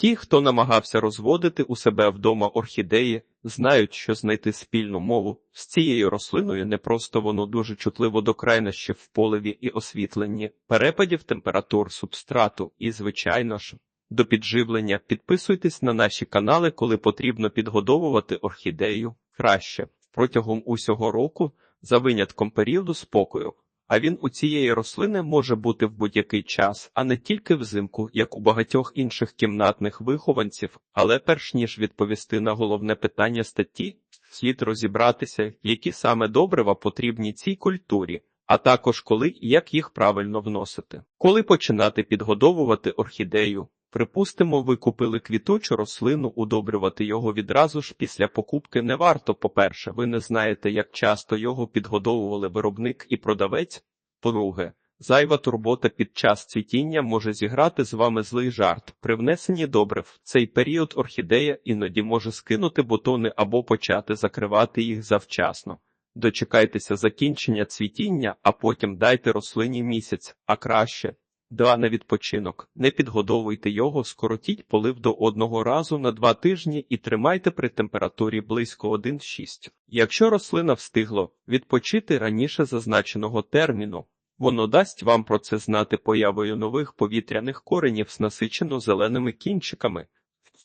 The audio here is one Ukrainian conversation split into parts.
Ті, хто намагався розводити у себе вдома орхідеї, знають, що знайти спільну мову з цією рослиною не просто воно дуже чутливо до крайнощів в поливі і освітленні, перепадів температур субстрату і, звичайно ж, до підживлення підписуйтесь на наші канали, коли потрібно підгодовувати орхідею краще протягом усього року, за винятком періоду спокою. А він у цієї рослини може бути в будь-який час, а не тільки взимку, як у багатьох інших кімнатних вихованців. Але перш ніж відповісти на головне питання статті, слід розібратися, які саме добрива потрібні цій культурі, а також коли і як їх правильно вносити. Коли починати підгодовувати орхідею, Припустимо, ви купили квітучу рослину, удобрювати його відразу ж після покупки не варто. По-перше, ви не знаєте, як часто його підгодовували виробник і продавець. По-друге, зайва турбота під час цвітіння може зіграти з вами злий жарт. При внесенні добрив в цей період орхідея іноді може скинути бутони або почати закривати їх завчасно. Дочекайтеся закінчення цвітіння, а потім дайте рослині місяць, а краще. Два на відпочинок. Не підгодовуйте його, скоротіть полив до одного разу на два тижні і тримайте при температурі близько 1,6. Якщо рослина встигло відпочити раніше зазначеного терміну, воно дасть вам про це знати появою нових повітряних коренів з насичено зеленими кінчиками.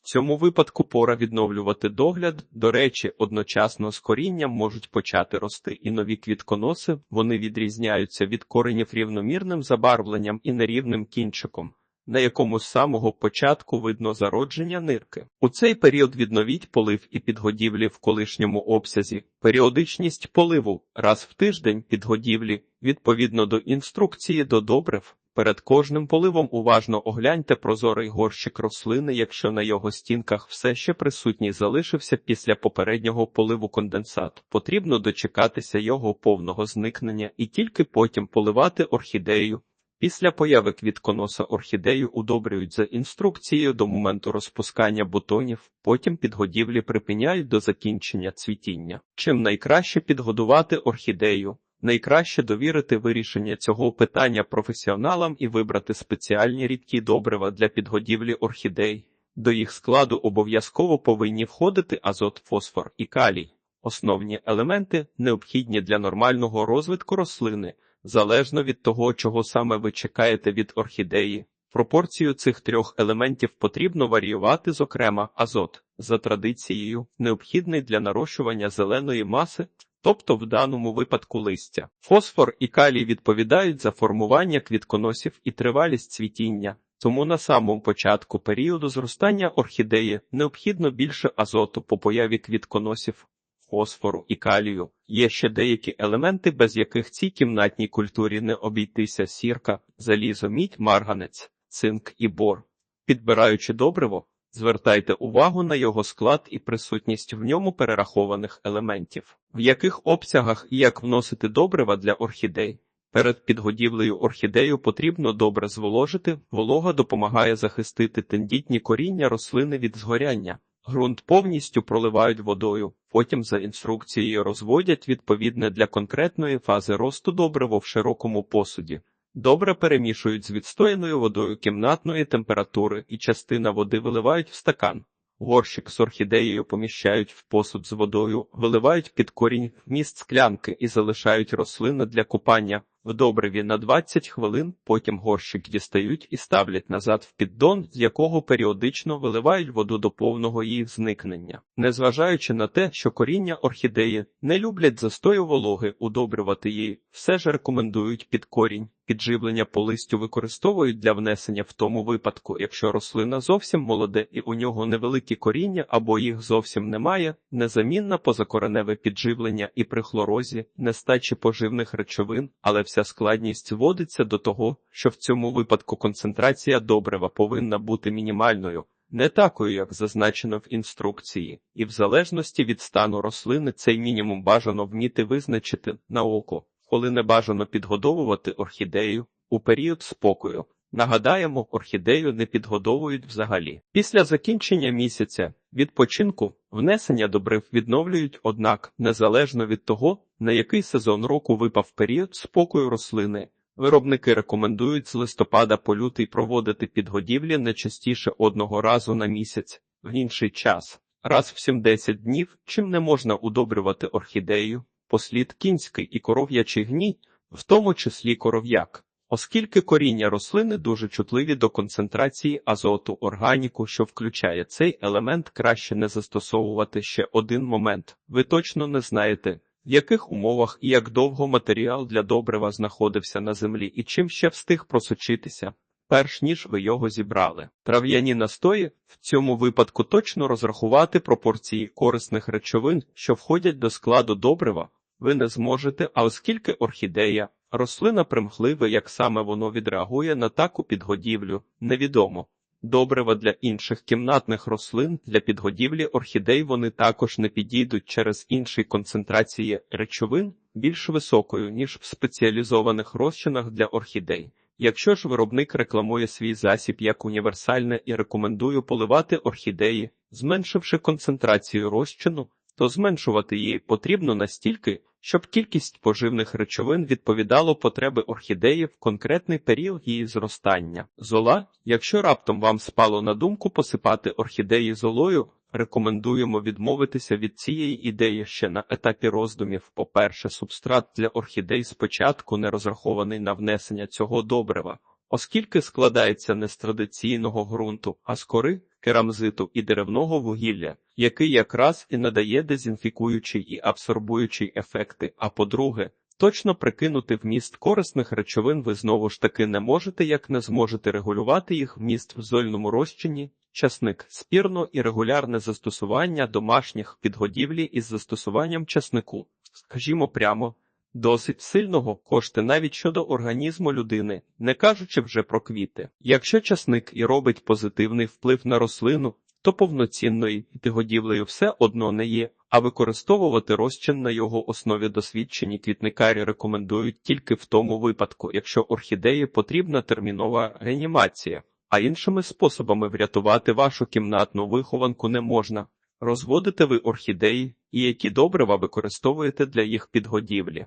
Цьому випадку пора відновлювати догляд. До речі, одночасно з корінням можуть почати рости і нові квітконоси. Вони відрізняються від коренів рівномірним забарвленням і нерівним кінчиком, на якому з самого початку видно зародження нирки. У цей період відновіть полив і підгодівлі в колишньому обсязі, періодичність поливу раз в тиждень підгодівлі відповідно до інструкції до добрив. Перед кожним поливом уважно огляньте прозорий горщик рослини, якщо на його стінках все ще присутній залишився після попереднього поливу конденсат. Потрібно дочекатися його повного зникнення і тільки потім поливати орхідею. Після появи квітконоса орхідею удобрюють за інструкцією до моменту розпускання бутонів, потім підгодівлі припиняють до закінчення цвітіння. Чим найкраще підгодувати орхідею? Найкраще довірити вирішення цього питання професіоналам і вибрати спеціальні рідкі добрива для підгодівлі орхідей. До їх складу обов'язково повинні входити азот, фосфор і калій, основні елементи, необхідні для нормального розвитку рослини, залежно від того, чого саме ви чекаєте від орхідеї. Пропорцію цих трьох елементів потрібно варіювати, зокрема, азот за традицією, необхідний для нарощування зеленої маси тобто в даному випадку листя. Фосфор і калій відповідають за формування квітконосів і тривалість цвітіння. Тому на самому початку періоду зростання орхідеї необхідно більше азоту по появі квітконосів, фосфору і калію. Є ще деякі елементи, без яких цій кімнатній культурі не обійтися сірка, залізо, мідь, марганець, цинк і бор. Підбираючи добриво, Звертайте увагу на його склад і присутність в ньому перерахованих елементів, в яких обсягах і як вносити добрива для орхідей. Перед підгодівлею орхідею потрібно добре зволожити, волога допомагає захистити тендітні коріння рослини від згоряння. Ґрунт повністю проливають водою, потім за інструкцією розводять відповідне для конкретної фази росту добриво в широкому посуді. Добре перемішують з відстояною водою кімнатної температури і частина води виливають в стакан. Горщик з орхідеєю поміщають в посуд з водою, виливають під корінь вміст склянки і залишають рослину для купання в добриві на 20 хвилин, потім горщик дістають і ставлять назад в піддон, з якого періодично виливають воду до повного її зникнення. Незважаючи на те, що коріння орхідеї не люблять застою вологи, удобрювати її, все ж рекомендують під корінь. Підживлення по листю використовують для внесення в тому випадку, якщо рослина зовсім молоде і у нього невеликі коріння або їх зовсім немає, незамінна позакореневе підживлення і при хлорозі, нестачі поживних речовин, але вся складність зводиться до того, що в цьому випадку концентрація добрива повинна бути мінімальною. Не такою, як зазначено в інструкції, і в залежності від стану рослини цей мінімум бажано вміти визначити на око коли не бажано підгодовувати орхідею у період спокою. Нагадаємо, орхідею не підгодовують взагалі. Після закінчення місяця відпочинку внесення добрив відновлюють, однак, незалежно від того, на який сезон року випав період спокою рослини, Виробники рекомендують з листопада по лютий проводити підгодівлі не частіше одного разу на місяць, в інший час, раз в 70 днів, чим не можна удобрювати орхідею, послід кінський і коров'ячий гній, в тому числі коров'як. Оскільки коріння рослини дуже чутливі до концентрації азоту органіку, що включає цей елемент, краще не застосовувати ще один момент. Ви точно не знаєте, в яких умовах і як довго матеріал для добрива знаходився на землі і чим ще встиг просочитися, перш ніж ви його зібрали. Трав'яні настої в цьому випадку точно розрахувати пропорції корисних речовин, що входять до складу добрива, ви не зможете, а оскільки орхідея Рослина примхливе, як саме воно відреагує на таку підгодівлю, невідомо. Добрива для інших кімнатних рослин для підгодівлі орхідей вони також не підійдуть через інші концентрації речовин більш високою, ніж в спеціалізованих розчинах для орхідей. Якщо ж виробник рекламує свій засіб як універсальне і рекомендує поливати орхідеї, зменшивши концентрацію розчину, то зменшувати її потрібно настільки, щоб кількість поживних речовин відповідало потреби орхідеї в конкретний період її зростання. Зола, якщо раптом вам спало на думку посипати орхідеї золою, рекомендуємо відмовитися від цієї ідеї ще на етапі роздумів. По-перше, субстрат для орхідей спочатку не розрахований на внесення цього добрива, оскільки складається не з традиційного ґрунту, а з кори, керамзиту і деревного вугілля, який якраз і надає дезінфікуючий і абсорбуючий ефекти. А по-друге, точно прикинути вміст корисних речовин ви знову ж таки не можете, як не зможете регулювати їх вміст в зольному розчині. Часник спірно і регулярне застосування домашніх підгодівлі із застосуванням часнику, скажімо прямо, досить сильного кошти навіть щодо організму людини, не кажучи вже про квіти. Якщо часник і робить позитивний вплив на рослину, то повноцінною підгодівлею все одно не є, а використовувати розчин на його основі досвідчені квітникарі рекомендують тільки в тому випадку, якщо орхідеї потрібна термінова реанімація, а іншими способами врятувати вашу кімнатну вихованку не можна. Розводите ви орхідеї і які добрива використовуєте для їх підгодівлі.